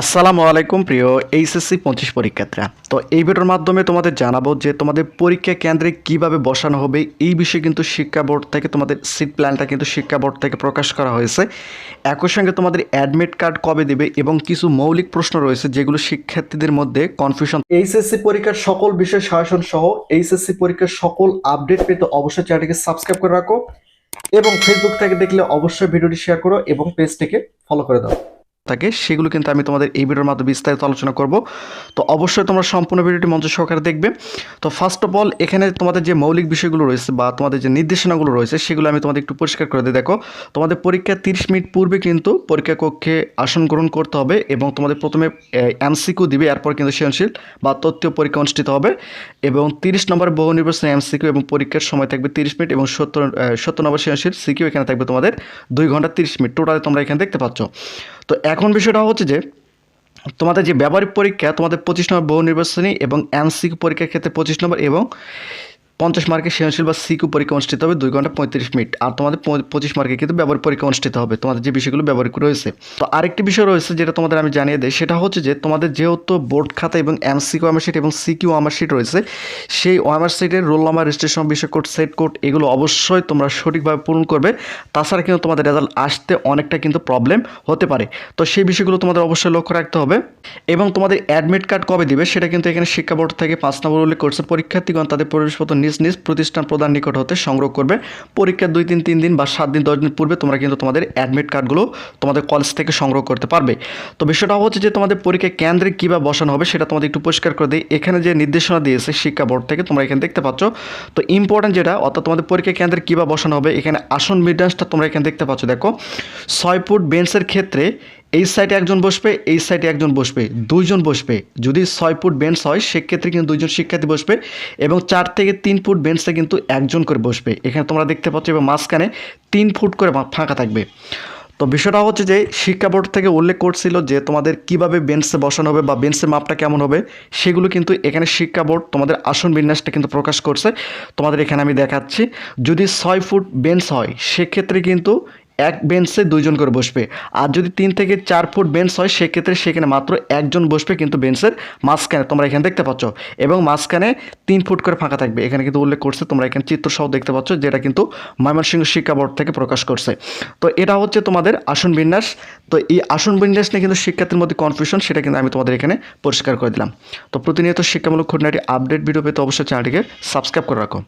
আসসালামু আলাইকুম প্রিয় এইচএসসি পঁচিশ পরীক্ষার্থীরা। তো এই ভিডিওর মাধ্যমে তোমাদের জানাব যে তোমাদের পরীক্ষা কেন্দ্রে কীভাবে বসানো হবে, এই বিষয়ে কিন্তু শিক্ষা বোর্ড থেকে তোমাদের সিট প্ল্যানটা কিন্তু শিক্ষা বোর্ড থেকে প্রকাশ করা হয়েছে। একই সঙ্গে তোমাদের অ্যাডমিট কার্ড কবে দেবে এবং কিছু মৌলিক প্রশ্ন রয়েছে যেগুলো শিক্ষার্থীদের মধ্যে কনফিউশন এইচএসসি পরীক্ষার সকল বিষয় শাসন সহ এইচএসসি পরীক্ষার সকল আপডেট পেতে অবশ্যই চ্যানেলটিকে সাবস্ক্রাইব করে রাখো এবং ফেসবুক থেকে দেখলে অবশ্যই ভিডিওটি শেয়ার করো এবং পেজটিকে ফলো করে দাও। থাকে, সেগুলো কিন্তু আমি তোমাদের এই ভিডিওর মাধ্যমে বিস্তারিত আলোচনা করব। তো অবশ্যই তোমরা সম্পূর্ণ ভিডিওটি মঞ্চ সহকারে দেখবে। তো ফার্স্ট অফ অল এখানে তোমাদের যে মৌলিক বিষয়গুলো রয়েছে বা তোমাদের যে নির্দেশনাগুলো রয়েছে, সেগুলো আমি তোমাদের একটু পরিষ্কার করে দিই। দেখো, তোমাদের পরীক্ষা তিরিশ মিনিট পূর্বে কিন্তু পরীক্ষা কক্ষে আসন গ্রহণ করতে হবে এবং তোমাদের প্রথমে এমসিকিউ দিবে, এরপর কিন্তু সৃজনশীল বা তথ্য পরীক্ষা অনুষ্ঠিত হবে এবং তিরিশ নম্বর বহু নির্বাচনী এমসিকিউ এবং পরীক্ষার সময় থাকবে তিরিশ মিনিট এবং সত্তর সত্তর নম্বর সৃজনশীল সিকিউ এখানে থাকবে তোমাদের দুই ঘণ্টা তিরিশ মিনিট। টোটালি তোমরা এখানে দেখতে পাচ্ছ। তো এখন বিষয়টা হচ্ছে যে, তোমাদের যে ব্যবহারিক পরীক্ষা, তোমাদের পঁচিশ নম্বর বহু নির্বাচনী এবং এনসিকিউ পরীক্ষার ক্ষেত্রে পঁচিশ নম্বর এবং পঞ্চাশ মার্কের সৃজনশীল বা সিকিউ পরীক্ষা অনুষ্ঠিত হবে, দুই ঘণ্টা পঁয়ত্রিশ মিনিট। আর তোমাদের পঁচিশ মার্কে কিন্তু ব্যবহার পরীক্ষা অনুষ্ঠিত হবে, তোমাদের যে বিষয়গুলো ব্যবহারিক রয়েছে তো আরেকটি বিষয় রয়েছে যেটা তোমাদের আমি জানিয়ে দিই, সেটা হচ্ছে যে তোমাদের যেহেতু বোর্ড খাতা এবং এমসিকিউ আমার শিট এবং সিকিউ আমার শিট রয়েছে, সেই ওয়ামার শিটের রোল নাম্বার, রেজিস্ট্রেশন বিষয় কোড, সেট কোড, এগুলো অবশ্যই তোমরা সঠিকভাবে পূরণ করবে। তাছাড়া কিন্তু তোমাদের রেজাল্ট আসতে অনেকটা কিন্তু প্রবলেম হতে পারে। তো সেই বিষয়গুলো তোমাদের অবশ্যই লক্ষ্য রাখতে হবে। এবং তোমাদের অ্যাডমিট কার্ড কবে দিবে, সেটা কিন্তু এখানে শিক্ষা বোর্ড থেকে পাঁচ নম্বর উল্লেখ করছে। পরীক্ষার্থীগণ তাদের প্রবেশপত্র নিজ নিজ প্রতিষ্ঠান প্রদান নিকট হতে সংগ্রহ করবে। পরীক্ষার দুই তিন তিন দিন বা সাত দিন, দশ দিন পূর্বে তোমরা কিন্তু তোমাদের অ্যাডমিট কার্ডগুলো তোমাদের কলেজ থেকে সংগ্রহ করতে পারবে। তো বিষয়টা হচ্ছে যে তোমাদের পরীক্ষা কেন্দ্রে কীভাবে বসানো হবে সেটা তোমাদের একটু পরিষ্কার করে দিই। এখানে যে নির্দেশনা দিয়েছে শিক্ষা বোর্ড থেকে তোমরা এখানে দেখতে পাচ্ছ। তো ইম্পর্টেন্ট যেটা, অর্থাৎ তোমাদের পরীক্ষা কেন্দ্রে কীভাবে বসানো হবে, এখানে আসন বিন্যাসটা তোমরা এখানে দেখতে পাচ্ছ। দেখো, ছয় ফুট বেঞ্চের ক্ষেত্রে এই সাইডে একজন বসবে, এই সাইডে একজন বসবে, দুইজন বসবে। যদি ছয় ফুট বেঞ্চ হয়, সেক্ষেত্রে কিন্তু দুইজন শিক্ষার্থী বসবে এবং চার থেকে তিন ফুট বেঞ্চে কিন্তু একজন করে বসবে। এখানে তোমরা দেখতে পাচ্ছ এবং মাঝখানে তিন ফুট করে ফাঁকা থাকবে। তো বিষয়টা হচ্ছে যে, শিক্ষা বোর্ড থেকে উল্লেখ করছিল যে, তোমাদের কীভাবে বেঞ্চে বসানো হবে বা বেঞ্চের মাপটা কেমন হবে, সেগুলো কিন্তু এখানে শিক্ষা বোর্ড, তোমাদের আসন বিন্যাসটা কিন্তু প্রকাশ করছে। তোমাদের এখানে আমি দেখাচ্ছি। যদি ছয় ফুট বেঞ্চ হয়, সেক্ষেত্রে কিন্তু এক বেঞ্চে দুইজন করে বসবে। আর যদি তিন থেকে চার ফুট বেঞ্চ হয়, সেক্ষেত্রে সেখানে মাত্র একজন বসবে কিন্তু বেঞ্চের মাঝখানে। তোমরা এখানে দেখতে পাচ্ছ। এবং মাঝখানে তিন ফুট করে ফাঁকা থাকবে। এখানে কিন্তু উল্লেখ করছে, তোমরা এখানে চিত্রসহ দেখতে পাচ্ছ, যেটা কিন্তু ময়মনসিংহ শিক্ষা বোর্ড থেকে প্রকাশ করছে। তো এটা হচ্ছে তোমাদের আসন বিন্যাস। তো এই আসন বিন্যাস নিয়ে কিন্তু শিক্ষার্থীর মধ্যে কনফিউশন সেটা কিন্তু আমি তোমাদের এখানে পরিষ্কার করে দিলাম। তো প্রতিনিয়ত শিক্ষামূলক খুঁটিনাটি আপডেট ভিডিও পেতে অবশ্যই চ্যানেলটিকে সাবস্ক্রাইব করে রাখো।